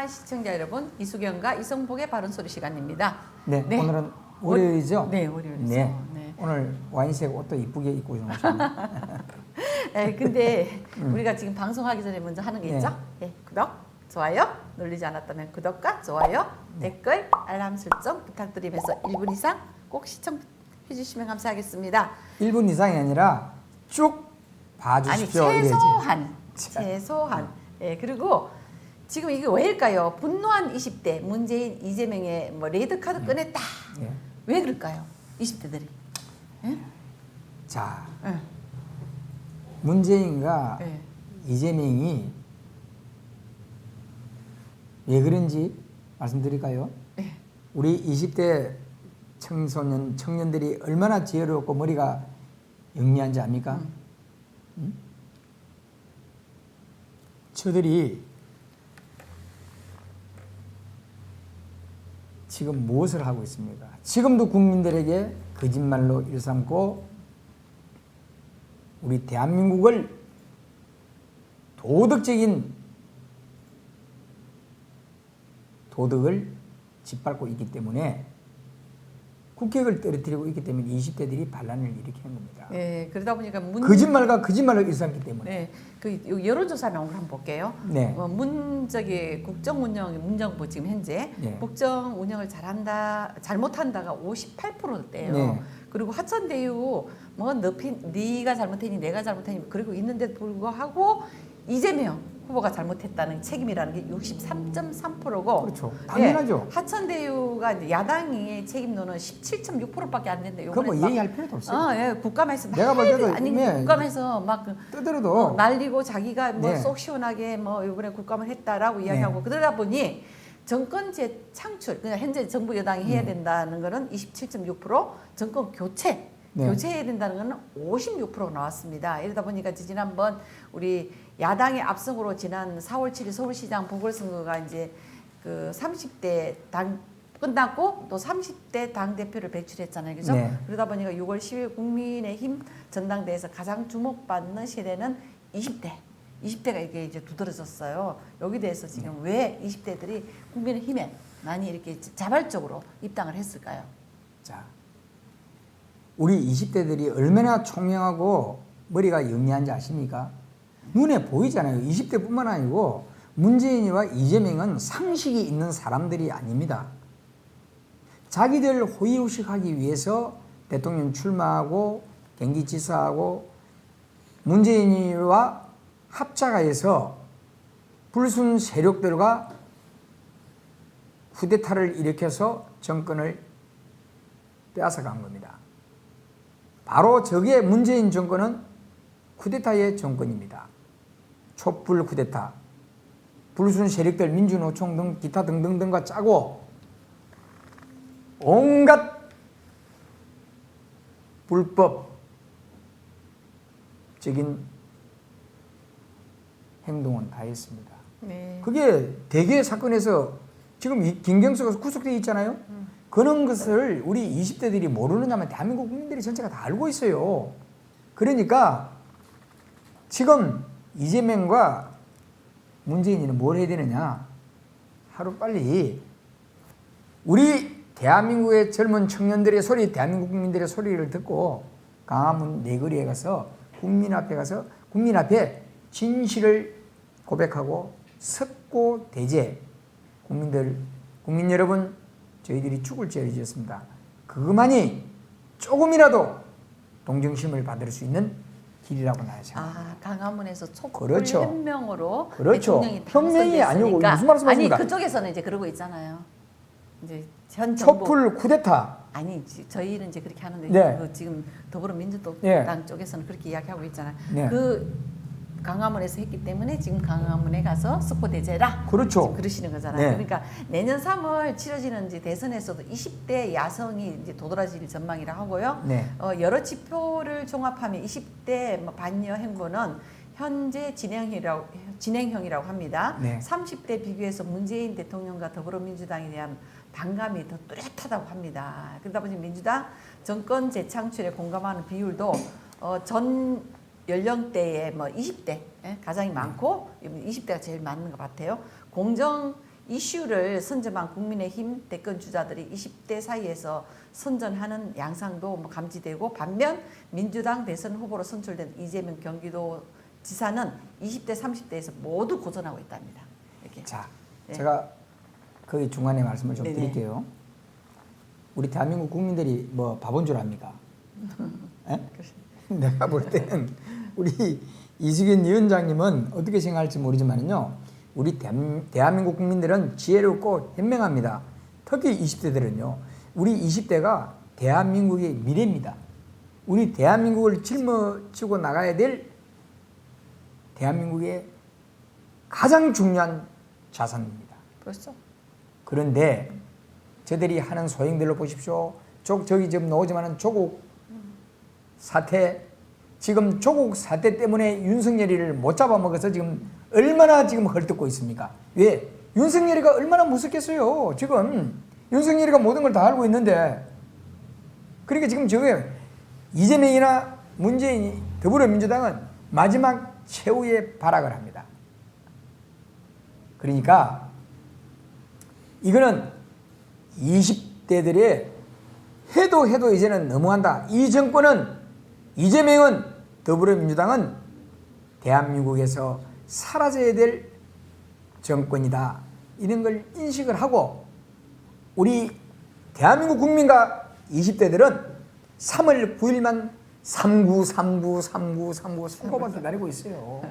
안녕하십니까 시청자 여러분 이수경과 이성복의 바른 소리 시간입니다. 네, 네. 오늘은 월요일이죠? 네, 월요일이죠. 네. 네. 오늘 와인색 옷도 이쁘게 입고 오셨네요. 네, 근데 우리가 지금 방송하기 전에 먼저 하는 게 음. 네. 있죠. 네, 구독, 좋아요 눌리지 않았다면 구독과 좋아요, 네. 댓글, 알람 설정 부탁드리면서 1분 이상 꼭 시청해 주시면 감사하겠습니다. 1분 이상이 아니라 쭉 아니 봐주십시오. 이래야지. 최소한 자. 최소한 예 그리고 지금 이게 왜일까요? 분노한 20대 문재인 이재명의 뭐 레드 음. 카드 꺼냈다. 예. 왜 그럴까요? 20대들이. 자, 예. 문재인과 예. 이재명이 왜 그런지 말씀드릴까요? 예. 우리 20대 청소년, 청년들이 얼마나 지혜롭고 머리가 영리한지 압니까? 음. 음? 저들이 지금 무엇을 하고 있습니까? 지금도 국민들에게 거짓말로 일삼고 우리 대한민국을 도덕적인 도덕을 짓밟고 있기 때문에 국격을 떨어뜨리고 있기 때문에 20대들이 반란을 일으키는 겁니다. 예, 그러다 보니까 문 거짓말과 거짓말을 일삼기 때문에. 네, 그 여론조사 나온 걸 한번 볼게요. 네. 어, 문 저기 국정 운영 문정부 지금 현재 네. 국정 운영을 잘한다 잘못한다가 58%대요. 네. 그리고 하천대유 뭐 너피 네가 잘못했니 내가 잘못했니 그리고 있는데도 불구하고 이재명 후보가 잘못했다는 책임이라는 게 63.3%고 그렇죠. 당연하죠. 하천대유가 이제 야당이 책임론은 17.6%밖에 안 된대. 그거 뭐 막- 얘기할 필요도 없어요. 어, 예, 국감에서 내가 볼 때도 아니 네. 국감에서 막그 뜨더라도 어, 날리고 자기가 뭐 네. 속 시원하게 뭐 이번에 국감을 했다라고 이야기하고 그러다 보니 정권 재창출 그냥 현재 정부 여당이 해야 네. 된다는 거는 27.6% 정권 교체 네. 교체해야 된다는 거는 56%가 나왔습니다. 이러다 보니까 지난번 우리 야당의 압승으로 지난 4월 7일 서울시장 보궐선거가 이제 그 30대 당 끝났고 또 30대 당 대표를 배출했잖아요, 그죠? 네. 그러다 보니까 6월 10일 국민의힘 전당대회에서 가장 주목받는 세대는 20대. 20대가 이게 이제 두드러졌어요. 여기 대해서 지금 왜 20대들이 국민의힘에 많이 이렇게 자발적으로 입당을 했을까요? 자, 우리 20대들이 얼마나 총명하고 머리가 영리한지 아십니까? 눈에 보이잖아요. 20대뿐만 아니고 문재인이와 이재명은 상식이 있는 사람들이 아닙니다. 자기들 호의호식하기 위해서 대통령 출마하고 경기지사하고 문재인이와 합작하여서 불순 세력들과 쿠데타를 일으켜서 정권을 빼앗아간 겁니다. 바로 저게 문재인 정권은 쿠데타의 정권입니다. 촛불 쿠데타, 불순 세력들 민주노총 등 기타 등등등과 짜고 온갖 불법적인 행동은 다 했습니다. 네. 그게 대개 사건에서 지금 이 김경수가 구속돼 있잖아요. 그런 것을 우리 20대들이 모르느냐면 대한민국 국민들이 전체가 다 알고 있어요. 그러니까 지금 이재명과 문재인이는 뭘 해야 되느냐? 하루 빨리 우리 대한민국의 젊은 청년들의 소리, 대한민국 국민들의 소리를 듣고 강화문 내거리에 가서 국민 앞에 가서 국민 앞에 진실을 고백하고 석고 대제 국민들 국민 여러분 저희들이 죽을 죄를 지었습니다. 그것만이 조금이라도 동정심을 받을 수 있는 길이라고 나야 생각합니다. 아 강화문에서 촛불 그렇죠. 혁명으로 그렇죠. 혁명이 아니고. 무슨 말씀하십니까? 아니 그쪽에서는 이제 그러고 있잖아요. 이제 현 정부 촛불 쿠데타 아니 지- 저희는 이제 그렇게 하는데 네. 그 지금 더불어민주당 네. 쪽에서는 그렇게 이야기하고 있잖아요. 네. 그 강화문에서 했기 때문에 지금 강화문에 가서 스포 대제라 그렇죠. 그러시는 거잖아요. 네. 그러니까 내년 3월 치러지는 이제 대선에서도 20대 야성이 이제 도드라질 전망이라 하고요. 네. 어, 여러 지표를 종합하면 20대 뭐 반여 행보는 현재 진행형이라고, 진행형이라고 합니다. 네. 30대 비교해서 문재인 대통령과 더불어민주당에 대한 반감이 더 뚜렷하다고 합니다. 그러다 보니 민주당 정권 재창출에 공감하는 비율도 어, 전 연령대의 뭐 20대 예, 가장 많고 20대가 제일 많은 것 같아요. 공정 이슈를 선점한 국민의힘 대권 주자들이 20대 사이에서 선전하는 양상도 뭐 감지되고 반면 민주당 대선 후보로 선출된 이재명 경기도 지사는 20대 30대에서 모두 고전하고 있답니다. 이렇게. 자, 네. 제가 그 중간에 말씀을 좀 네네. 드릴게요. 우리 대한민국 국민들이 뭐 바본 줄 압니까? 예? 내가 볼 때는 우리 이수근 위원장님은 어떻게 생각할지 모르지만요. 우리 대, 대한민국 국민들은 지혜롭고 현명합니다. 특히 20대들은요. 우리 20대가 대한민국의 미래입니다. 우리 대한민국을 짊어지고 나가야 될 대한민국의 가장 중요한 자산입니다. 벌써 그런데 저들이 하는 소행들로 보십시오. 조, 저기 지금 나오지만은 조국 사태 지금 조국 사태 때문에 윤석열이를 못 잡아먹어서 지금 얼마나 지금 헐뜯고 있습니까? 왜? 윤석열이가 얼마나 무섭겠어요. 지금 윤석열이가 모든 걸 다 알고 있는데 그러니까 지금 저게 이재명이나 문재인 더불어민주당은 마지막 최후의 발악을 합니다. 그러니까 이거는 20대들의 해도 해도 이제는 너무한다. 이 정권은 이재명은 더불어민주당은 대한민국에서 사라져야 될 정권이다. 이런 걸 인식을 하고 우리 대한민국 국민과 20대들은 3월 9일만 39, 39, 39, 39 선거만 기다리고 있어요.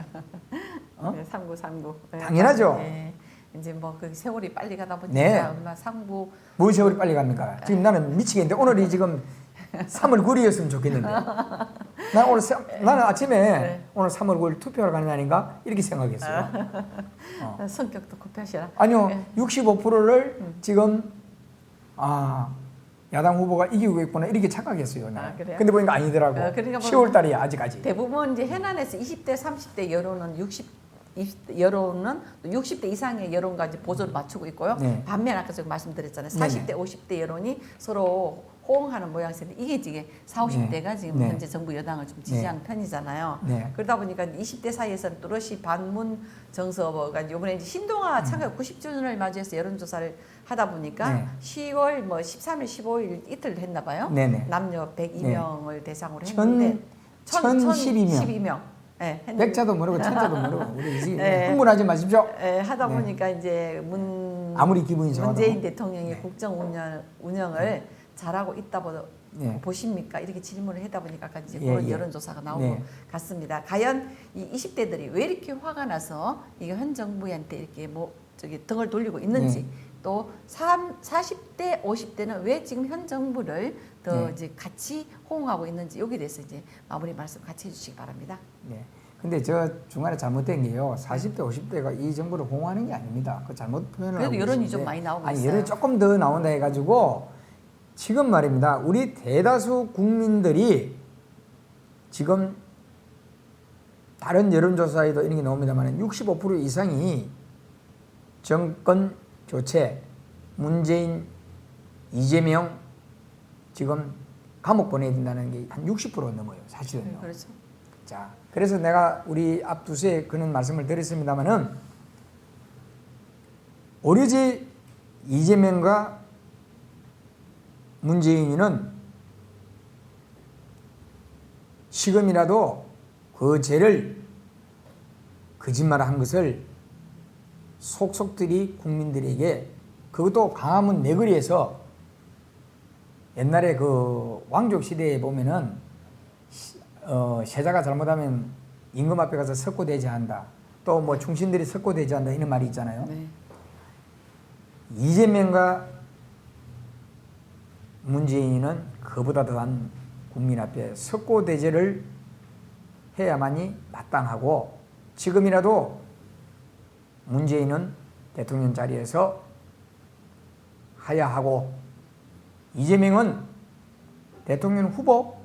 어? 네, 3939. 네, 당연하죠. 네. 이제 뭐 그 세월이 빨리 가다 보니까 네. 얼마 상부 뭘 세월이 빨리 갑니까? 지금 나는 미치겠는데 오늘이 지금 3월 9일이었으면 좋겠는데. 난 오늘 세- 나는 아침에 네. 오늘 3월 9일 투표하러 가는 날인가 이렇게 생각했어요. 어. 성격도 급하시라. 아니요, 네. 65%를 지금 아 야당 후보가 이기고 있구나 이렇게 착각했어요. 아, 그래요? 근데 보니까 아니더라고. 어, 그러니까 뭐- 10월 달이야 아직까지. 대부분 이제 해난에서 20대, 30대 여론은 60 20대 여론은 60대 이상의 이제 보조를 맞추고 있고요. 네. 반면 아까 제가 말씀드렸잖아요. 네네. 40대, 50대 여론이 서로 호응하는 모양새인데 이게 지금 4, 50대가 지금 네. 현재 정부 여당을 좀 지지하는 편이잖아요. 네. 그러다 보니까 20대 사이에서는 또렷이 반문 정서가 이번에 이제 신동아 창가 90주년을 맞이해서 여론조사를 하다 보니까 음. 네. 10월 뭐 13일, 15일 이틀 했나 봐요. 남녀 102명을 대상으로 천- 했는데 천 십이 명. 12명. 네, 백자도 모르고 천자도 모르고 우리 지금 네. 흥분하지 마십시오. 에, 하다 네. 보니까 이제 문 아무리 기분이 좋아도. 문재인 대통령이 네. 국정 운영 운영을 잘하고 있다 보, 네. 보십니까? 이렇게 질문을 하다 보니까 아까 이제 예, 그런 예. 여론조사가 나오고 네. 같습니다. 과연 이 20대들이 왜 이렇게 화가 나서 이게 현 정부한테 이렇게 뭐 저기 등을 돌리고 있는지 네. 또 3, 40대, 50대는 왜 지금 현 정부를 더 네. 이제 같이 호응하고 있는지 여기에 대해서 이제 마무리 말씀 같이 해주시기 바랍니다. 네. 근데 저 중간에 잘못된 게요. 40대, 50대가 이 정부를 홍하는 게 아닙니다. 그 잘못 표현을 그래도 여론이. 좀 많이 나오고 아니, 있어요. 여론이 조금 더 나온다 해가지고 지금 말입니다. 우리 대다수 국민들이 지금 다른 여론조사에도 이런 게 나옵니다만 65% 이상이 정권 교체, 문재인, 이재명 지금 감옥 보내야 된다는 게 한 60% 넘어요. 사실은요. 그렇죠. 자, 그래서 내가 우리 앞 두세 그런 말씀을 드렸습니다만은 오로지 이재명과 문재인은 지금이라도 그 죄를 거짓말을 한 것을 속속들이 국민들에게 그것도 강화문 내거리에서 옛날에 그 왕족 시대에 보면은 어, 세자가 잘못하면 임금 앞에 가서 석고대죄한다. 또 뭐 충신들이 석고대죄한다 이런 말이 있잖아요. 네. 이재명과 문재인은 그보다 더한 국민 앞에 석고대죄를 해야만이 마땅하고 지금이라도 문재인은 대통령 자리에서 하야 하고 이재명은 대통령 후보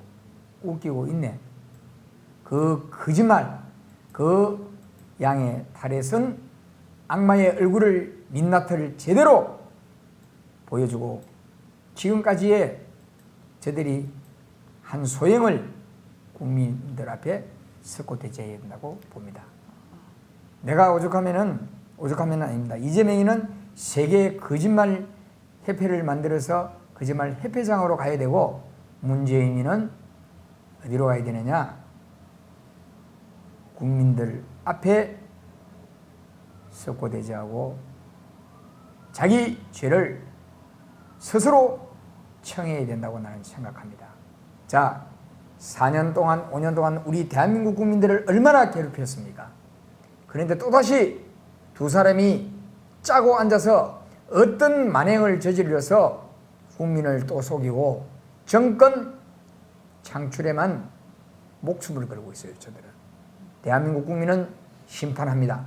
웃기고 있네. 그 거짓말, 그 양의 탈에 선 악마의 얼굴을 민낯을 제대로 보여주고 지금까지의 저들이 한 소행을 국민들 앞에 섞고 대제해야 된다고 봅니다. 내가 오죽하면은 오죽하면은 아닙니다. 이재명이는 세계 거짓말 협회를 만들어서 거짓말 협회장으로 가야 되고 문재인이는 어디로 가야 되느냐? 국민들 앞에 석고대지하고 자기 죄를 스스로 청해야 된다고 나는 생각합니다. 자, 4년 동안, 5년 동안 우리 대한민국 국민들을 얼마나 괴롭혔습니까? 그런데 또다시 두 사람이 짜고 앉아서 어떤 만행을 저질러서 국민을 또 속이고 정권 창출에만 목숨을 걸고 있어요, 저들은. 대한민국 국민은 심판합니다.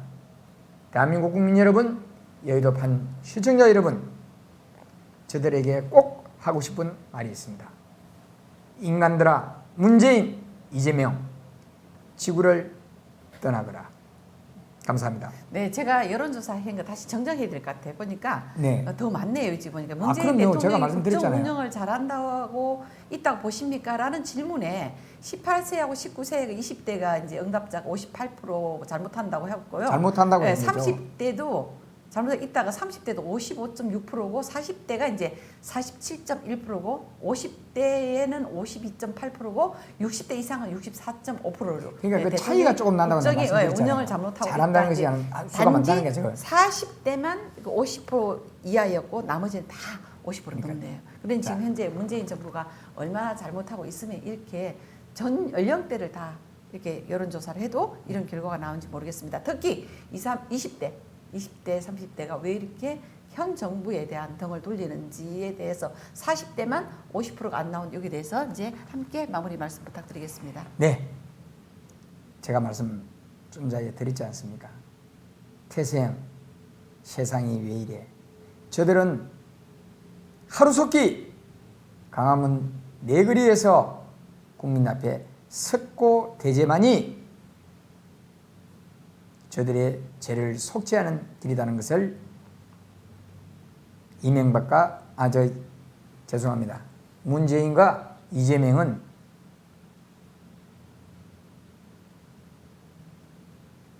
대한민국 국민 여러분, 여의도 판 시청자 여러분, 저들에게 꼭 하고 싶은 말이 있습니다. 인간들아, 문재인, 이재명, 지구를 떠나거라. 감사합니다. 네, 제가 여론조사 한거 다시 정정해야 될것 같아요. 보니까 네. 어, 더 많네요, 여기 보니까. 아, 문재인. 제가 대통령이 말씀드렸잖아요. 국정 운영을 잘한다고 있다고 보십니까? 라는 질문에 18세하고 19세, 20대가 이제 응답자가 58% 잘못한다고 했고요. 잘못한다고 네, 했죠. 30대도 잘못 있다가 30대도 55.6%고 40대가 이제 47.1%고 50대에는 52.8%고 60대 이상은 64.5%로. 그러니까 그 차이가 조금 난다고 말씀드렸잖아요. 운영을 잘못하고 잘한다는. 것이 아니- 수가 많다는 게 지금. 40대만 50% 이하였고 나머지는 다 50% 그러니까. 넘네요. 그런데 지금 자. 현재 문재인 정부가 얼마나 잘못하고 있으면 이렇게 전 연령대를 다 이렇게 여론조사를 해도 이런 결과가 나오는지 모르겠습니다. 특히 20, 20대, 20대, 30대가 왜 이렇게 현 정부에 대한 등을 돌리는지에 대해서 40대만 50%가 안 나온 여기에 대해서 이제 함께 마무리 말씀 부탁드리겠습니다. 네. 제가 말씀 좀 전에 드렸지 않습니까? 태생 세상이 왜 이래? 저들은 하루속히 강화문 내거리에서 국민 앞에 섰고 대제만이 저들의 죄를 속죄하는 길이라는 것을 이명박과 아 저 죄송합니다. 문재인과 이재명은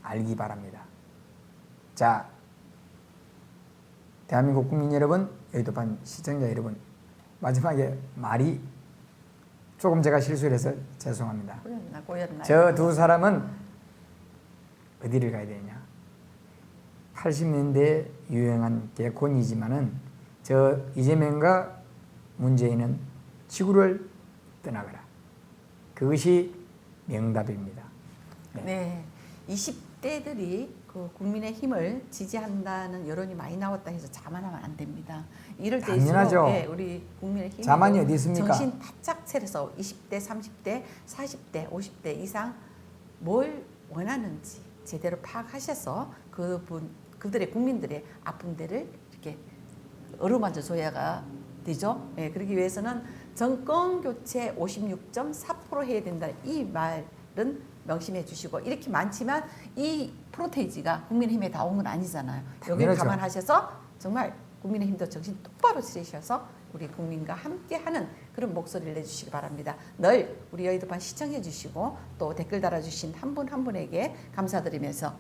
알기 바랍니다. 자, 대한민국 국민 여러분, 여의도판 시청자 여러분, 마지막에 말이 조금 제가 실수를 해서 죄송합니다. 꼬였나 꼬였나. 저 두 사람은 어디를 가야 되냐? 80년대 유행한 개콘이지만은 저 이재명과 문재인은 지구를 떠나거라. 그것이 명답입니다. 네. 20대들이 그 국민의 힘을 지지한다는 여론이 많이 나왔다 해서 자만하면 안 됩니다. 이럴 때일수록 당연하죠. 예, 우리 국민의 힘이 자만이 어디 있습니까? 정신 바짝 차려서 20대, 30대, 40대, 50대 이상 뭘 원하는지 제대로 파악하셔서 그분 그들의 국민들의 아픈 데를 이렇게 어루만져 줘야가 되죠. 예, 그러기 위해서는 정권 교체 56.4% 해야 된다. 이 말은 명심해 주시고 이렇게 많지만 이 프로테이지가 국민의힘에 다 온 건 아니잖아요. 여기를 당연하죠. 감안하셔서 정말 국민의힘도 정신 똑바로 차리셔서 우리 국민과 함께하는 그런 목소리를 내주시기 바랍니다. 늘 우리 여의도판 시청해 주시고 또 댓글 달아주신 한분한 분에게 감사드리면서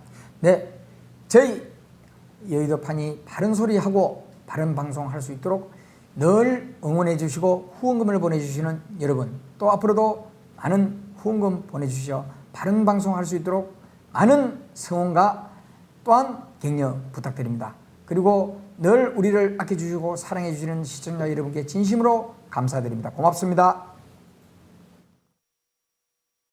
네, 저희 여의도판이 바른 소리하고 바른 방송할 수 있도록 늘 응원해 주시고 후원금을 보내주시는 여러분 또 앞으로도 많은 후원금 보내주시어 바른 방송할 수 있도록 많은 성원과 또한 격려 부탁드립니다. 그리고 늘 우리를 아껴주시고 사랑해 주시는 시청자 여러분께 진심으로 감사드립니다. 고맙습니다.